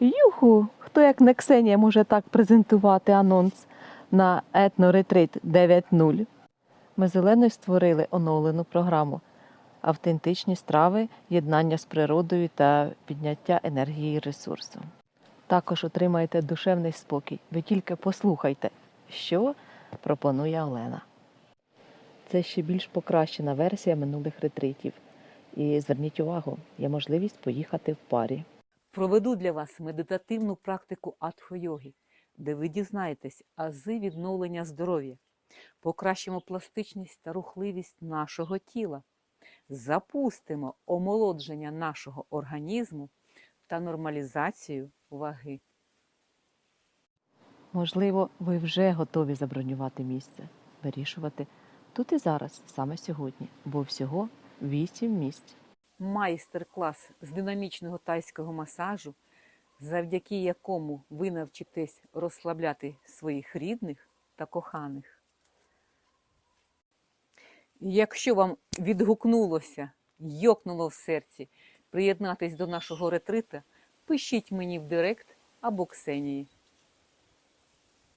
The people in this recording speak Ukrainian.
Юху! Хто як не Ксенія може так презентувати анонс на етноретрит 9.0? Ми зеленою створили оновлену програму Автентичні страви, єднання з природою та підняття енергії ресурсу. Також отримаєте душевний спокій. Ви тільки послухайте, що пропонує Олена. Це ще більш покращена версія минулих ретритів. І зверніть увагу, є можливість поїхати в парі. Проведу для вас медитативну практику атхо-йоги, де ви дізнаєтесь ази відновлення здоров'я, покращимо пластичність та рухливість нашого тіла, запустимо омолодження нашого організму та нормалізацію ваги. Можливо, ви вже готові забронювати місце, вирішувати тут і зараз, саме сьогодні, бо всього 8 місць. Майстер-клас з динамічного тайського масажу, завдяки якому ви навчитесь розслабляти своїх рідних та коханих. Якщо вам відгукнулося, йокнуло в серці приєднатись до нашого ретрита, пишіть мені в Директ або Ксенії.